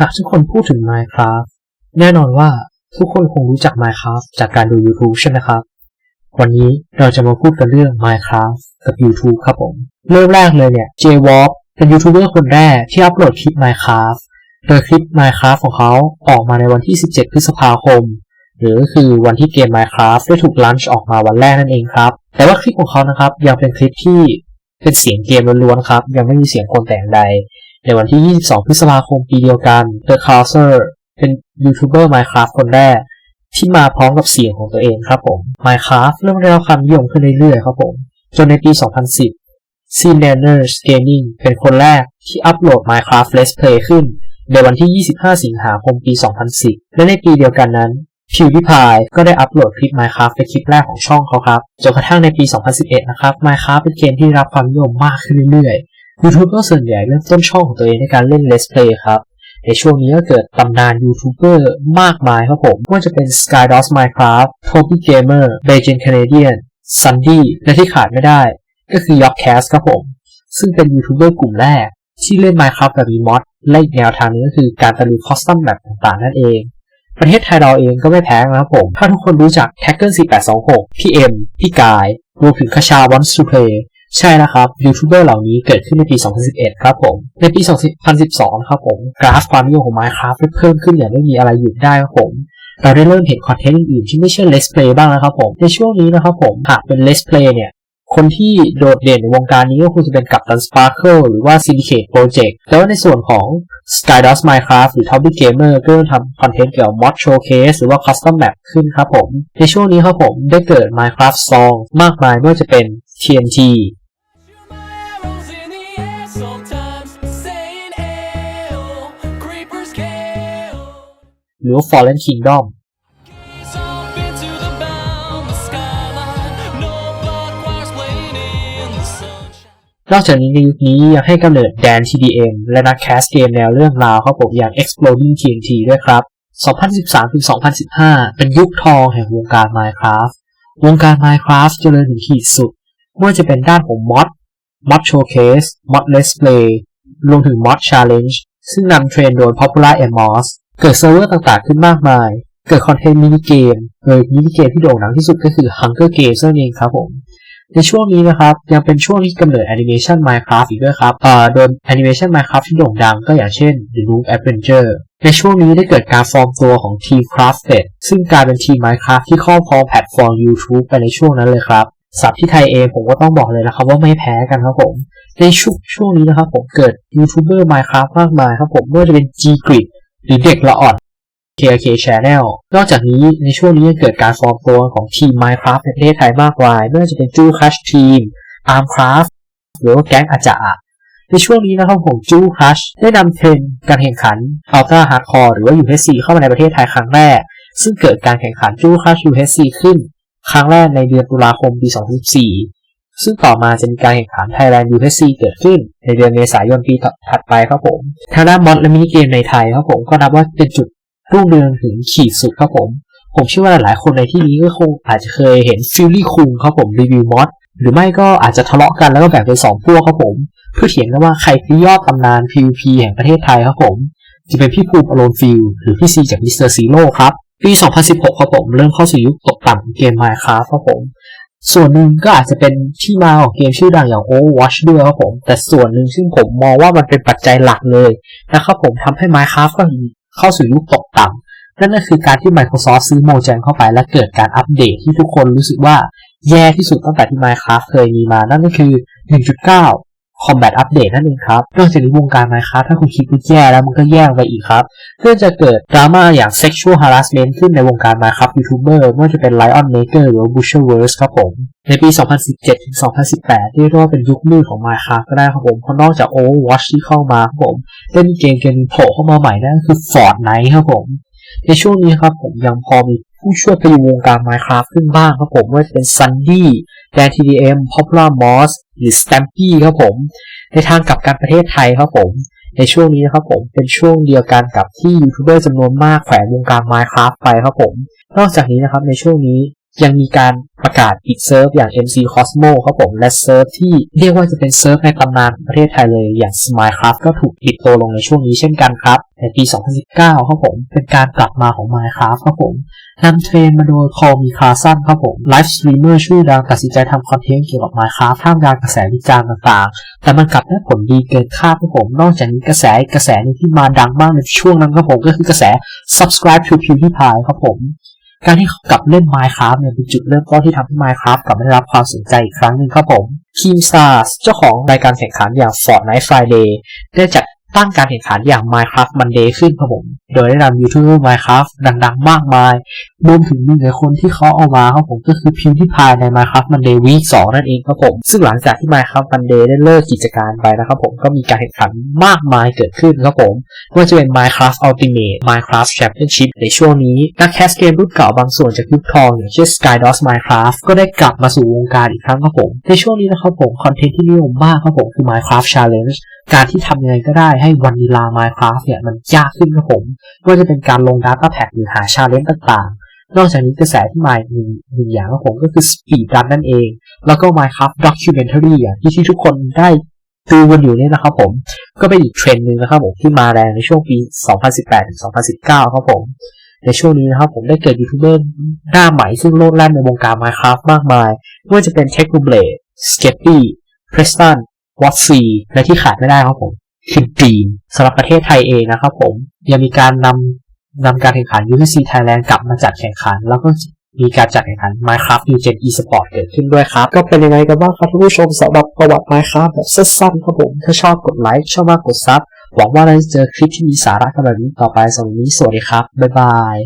หากทุกคนพูดถึง Minecraft แน่นอนว่าทุกคนคงรู้จัก Minecraft จากการดู YouTube ใช่ไหมครับ วันนี้เราจะมาพูดกันเรื่อง Minecraft กับ YouTube ครับผม เริ่มแรกเลยเนี่ย JWalk เป็นยูทูบเบอร์คนแรกที่อัปโหลดคลิป Minecraft โดยคลิป Minecraft ของเขาออกมาในวันที่ 17 พฤษภาคม หรือคือวันที่เกม Minecraft ได้ถูกลันช์ออกมาวันแรกนั่นเองครับ แต่ว่าคลิปของเขานะครับยังเป็นคลิปที่เป็นเสียงเกมล้วนๆครับ ยังไม่มีเสียงคนแต่งใด ในวันที่ 22 พฤษภาคมปีเดียวกัน The c a s e r เป็นยูทูบเบอร์ Minecraft คนแรก ที่มาพร้อมกับเสียงของตัวเองครับผม Minecraft เริ่มได้รับความนิยมขึ้นเรื่อยๆครับผม จนในปี 2010 c n a n e r s Gaming เป็นคนแรกที่อัปโหลด Minecraft Let's Play ขึ้น ในวันที่ 25 สิงหาคมปี 2010 และในปีเดียวกันนั้น PewDiePie ก็ได้อัปโหลดคลิป Minecraft เป็นคลิปแรกของช่องเขาครับ จนกระทั่งในปี 2011 นะครับ Minecraft เป็นเกมที่รับความนิยมมากขึ้นเรื่อยๆ ยูทูบเบอร์ส่วนใหญ่เริ่มต้นช่องของตัวเองในการเล่น Let's Play ครับ ในช่วงนี้ก็เกิดตำนานยูทูบเบอร์มากมายครับผมไม่ว่าจะเป็น Skydos Minecraft Toby Gamer b e j a n Canadian Sundy และที่ขาดไม่ได้ ก็คือ Yogcast ครับผม ซึ่งเป็นยูทูบเบอร์กลุ่มแรก ที่เล่น Minecraft แบบมีมอดและอีกแนวทางนึงก็คือการตะลุยคอสตอมแบบต่างๆ นั่นเอง ประเทศไทยเราเองก็ไม่แพ้นะครับผม ถ้าทุกคนรู้จัก t a g g e r 4826 พี่เอ็มพี่กายรวมถึงคชา Wants to Play ใช่แล้วครับยูทูบเบอร์เหล่านี้เกิดขึ้นในปี 2011 ครับผม ในปี 2012 ครับผมกราฟความนิยมของ Minecraft เพิ่มขึ้นอย่างไม่มีอะไรหยุดได้ครับผมเราได้เริ่มเห็นคอนเทนต์อื่นที่ไม่ใช่ Let's Play บ้างแล้วครับผม ในช่วงนี้นะครับผมหากเป็น Let's Play เนี่ย คนที่โดดเด่นในวงการนี้ก็คงจะเป็นกัปตัน Sparkle หรือว่า Syndicate Project แต่ว่าในส่วนของ Skydust Minecraft หรือ Toby Gamer ก็เริ่มทำคอนเทนต์เกี่ยวกับ Mod Showcase หรือว่า Custom Map ขึ้นครับผม ในช่วงนี้ครับผมได้เกิด Minecraft Song มากมายไม่ว่าจะเป็น TNT หรือว่า Fallen Kingdom Gaze up into the boundless skyline. No barbed wires playing in the sunshine. นอกจากนี้ในยุคนี้ยังให้กำเนิดแดน TDM และนักแคสเกมแนวเรื่องราวครับผมอย่าง Exploding TNT ด้วยครับ 2013-2015 เป็นยุคทองแห่งวงการ Minecraft วงการ Minecraft เจริญถึงขีดสุดไม่ว่าจะเป็นด้านของ Mod Mod Showcase Mod Let's Play รวมถึง Mod Challenge ซึ่งนำเทรนโดย Popular Amos เกิดเซิร์ฟเวอร์ต่างๆขึ้นมากมาย เกิดคอนเทนต์มินิเกมโดยมินิเกมที่โด่งดังที่สุดก็คือ Hunger Games นั่นเองครับผมในช่วงนี้นะครับ ยังเป็นช่วงที่กำเนิดแอนิเมชัน Minecraft อีกด้วยครับเอ่อโดยแอนิเมชัน Minecraft ที่โด่งดังก็อย่างเช่น The Nook Adventure ในช่วงนี้ได้เกิดการฟอร์มตัวของ Team Crafted ซึ่งกลายเป็นทีม Minecraft ที่ครอบครองแพลตฟอร์ม YouTube ไปในช่วงนั้นเลยครับสับที่ไทยเองผมก็ต้องบอกเลยนะครับว่าไม่แพ้กันครับผม ในช่วงช่วงนี้นะครับผมเกิดยูทูบเบอร์ Minecraft มากมายครับผมไม่ว่าจะเป็น G-Grid หรือเด็กละอ่อน KK Channel นอกจากนี้ในช่วงนี้ยังเกิดการฟอร์มตัวของทีม Minecraft ในประเทศไทยมากมายไม่ว่าจะเป็นจู Crush Team Armcraft หรือว่าแก๊งอาจาในช่วงนี้นะครับผมจู Crush ได้นำเทรนการแข่งขัน Ultra Hardcore หรือว่า UHC เข้ามาในประเทศไทยครั้งแรก ซึ่งเกิดการแข่งขันจู Crush UHC ขึ้น ครั้งแรกในเดือนตุลาคมปี 2014 ซึ่งต่อมาจะมีการแข่งขัน Thailand UHC เกิดขึ้น ในเดือนเมษายนปีถัดไปครับผมทางด้านมอดและมินิเกมในไทยครับผมก็นับว่าเป็นจุดรุ่งเรืองถึงขีดสุดครับผม ผมเชื่อว่าหลายๆคนในที่นี้ก็คงอาจจะเคยเห็นฟิลลี่คุงครับผมรีวิวมอดหรือไม่ก็อาจจะทะเลาะกันแล้วก็แบ่งเป็นสองพวกครับผม เพื่อเถียงกันว่าใครคือยอดตำนาน PVP แห่งประเทศไทยครับผม จะเป็นพี่ภูมิอโลนฟิลหรือพี่ซีจากมิสเตอร์ซีโร่ครับ ปี 2016 ครับผม เริ่มเข้าสู่ยุคตกต่ำของเกม Minecraft ครับผม ส่วนหนึ่งก็อาจจะเป็นที่มาของเกมชื่อดังอย่าง Overwatch ด้วยครับผม แต่ส่วนหนึ่งซึ่งผมมองว่ามันเป็นปัจจัยหลักเลยนะครับผมทำให้ Minecraft ก็เข้าสู่ยุคตกต่ำนั่นก็คือการที่ Microsoft ซื้อ Mojang เข้าไปและเกิดการอัปเดตที่ทุกคนรู้สึกว่าแย่ที่สุดตั้งแต่ที่ Minecraft เคยมีมา นั่นก็คือ 1.9 Combat Update นั่นเองครับนอกจากนี้วงการ Minecraft ถ้าคุณคิดว่าแย่แล้วมันก็แย่ไปอีกครับเพื่อจะเกิดดราม่าอย่าง Sexual Harassment ขึ้นในวงการ Minecraft YouTuber ไม่ว่าจะเป็น Lion Maker หรือว่า Butcherverse ครับผม ในปี 2017 ถึง 2018เรียกว่าเป็นยุคมืดของ Minecraft ก็ได้ครับผมเพราะนอกจาก Overwatch ที่เข้ามาครับผมได้มีเกมเกมหนึงโผล่เข้ามาใหม่นั่นคือ Fortnite ครับผมในช่วงนี้ครับผมยังพอมีผู้ช่วยพยุงวงการ Minecraft ขึ้นบ้างครับผมว่าจะเป็นซันดี แดน TDM Popular Moss หรือ Stampy ครับผม ในทางกลับการประเทศไทยครับผม ในช่วงนี้นะครับผมเป็นช่วงเดียวกันกับที่ยูทูบเบอร์จำนวนมากแขวนวงการ Minecraft ไปครับผม นอกจากนี้นะครับในช่วงนี้ ยังมีการประกาศอีกเซิร์ฟอย่าง MC Cosmo ครับผม และเซิร์ฟที่เรียกว่าจะเป็นเซิร์ฟในตำนานของประเทศไทยเลยอย่าง Minecraft ก็ถูกปิดตัวลงในช่วงนี้เช่นกันครับ ในปี 2019 ครับผม เป็นการกลับมาของ Minecraft ครับผมนำเทรนมาโดยคอมีคาซันครับผมไลฟ์สตรีมเมอร์ชื่อดังตัดสินใจทำคอนเทนต์เกี่ยวกับ Minecraft ท่ามกลางกระแสวิจารณ์ต่างๆ แต่มันกลับได้ผลดีเกินคาดครับผม นอกจากนี้กระแสอีกกระแสหนึงที่มาดังมากในช่วงนั้นครับผมก็คือกระแส subscribe to PewDiePie ครับผม การที่เขากลับเล่น Minecraft เนี่ยเป็นจุดเริ่มต้นที่ทำให้ Minecraft กลับมาได้รับความสนใจอีกครั้งหนึ่งครับผม Kim Stars เจ้าของรายการแข่งขันอย่าง Fortnite Friday ได้จัด ตั้งการแข่งขันอย่าง Minecraft Monday ขึ้นครับผม โดยได้นำยูทูบเบอร์ Minecraft ดังๆ มากมาย รวมถึงหนึ่งในคนที่เขาเอามาครับผมก็คือ PewDiePie ใน Minecraft Monday Week 2นั่นเองครับผม ซึ่งหลังจากที่ Minecraft Monday ได้เลิกกิจการไปนะครับผมก็มีการแข่งขันมากมายเกิดขึ้นครับผมไม่ว่าจะเป็น Minecraft Ultimate Minecraft Championship ในช่วงนี้นักแคสเกมรุ่นเก่าบางส่วนจากยุคทองอย่างเช่น Skydos Minecraft ก็ได้กลับมาสู่วงการอีกครั้งครับผมในช่วงนี้นะครับผมคอนเทนต์ที่นิยมมากครับผมคือ Minecraft Challenge การที่ทำยังไงก็ได้ให้วันเวลา Minecraft เนี่ยมันยากขึ้นครับผมไม่ว่าจะเป็นการลง Data Pack หรือหา Challenge ต่างๆ นอกจากนี้กระแสที่มาอีกหนึ่งหนึ่งอย่างครับผมก็คือ Speed Run นั่นเอง แล้วก็ Minecraft Documentary อย่างที่ที่ทุกคนได้ดูกันอยู่เนี่ยนะครับผม ก็เป็นอีกเทรนด์หนึ่งนะครับผมที่มาแรงในช่วงปี 2018ถึง2019 ครับผม ในช่วงนี้นะครับผมได้เกิดยูทูบเบอร์หน้าใหม่ซึ่งโลดแล่นในวงการ Minecraft มากมายไม่ว่าจะเป็น t e c h n o b l a d e Skeppy Preston s y และที่ขาดไม่ได้ครับผมคือ Dream สำหรับประเทศไทยเองนะครับผมยังมีการนำนำการแข่งขัน UFC Thailand กลับมาจัดแข่งขัน แล้วก็มีการจัดแข่งขัน Minecraft New Gen Esport เกิดขึ้นด้วยครับ ก็เป็นยังไงกันบ้างครับท่านผู้ชมสำหรับประวัติ Minecraft แบบสั้นๆครับผม ถ้าชอบกดไลค์ชอบมากกดซับหวังว่าเราจะเจอคลิปที่มีสาระกันแบบนี้ต่อไปสำหรับวันนี้สวัสดีครับ บ๊ายบาย